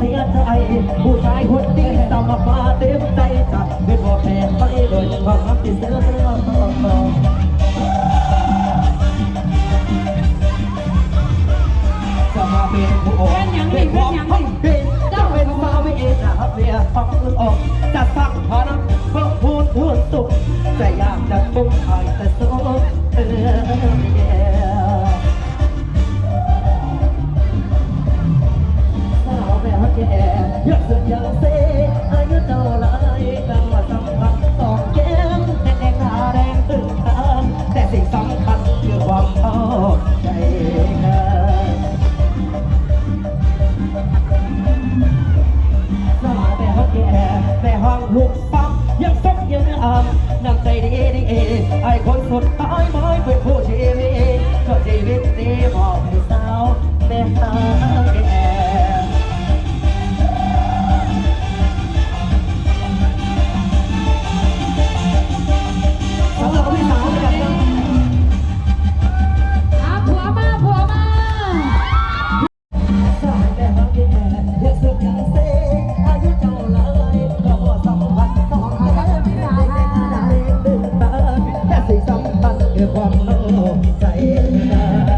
เสียใจผู้ชายคนนี้ทำมาฟ้าเต็มใจจะเป็นพ่อแพ้ไปโดยความรักที่เสือจะมาเป็นผู้ออกเป็นความพักดีจะเป็นมาไม่เอ็นนะครับเรียฟังลึกออกจะสักพานะเพิ่มพูนพูนสุขแต่อยากจะตุ้ ยอดสุดยอดเซอายุเท่าไรกำมาสัมผัสสองก้มแต่แดงหาแดงตึงแต่สิ่งสำคัญคือความพอใจกันแต่ห้อแก่แต่ห้อลูกปั๊ยังสมยังอ่ำนั่งใจดีดีไอคนสุดท้ายไม่เป็นผู้ชีวิต ใจนะ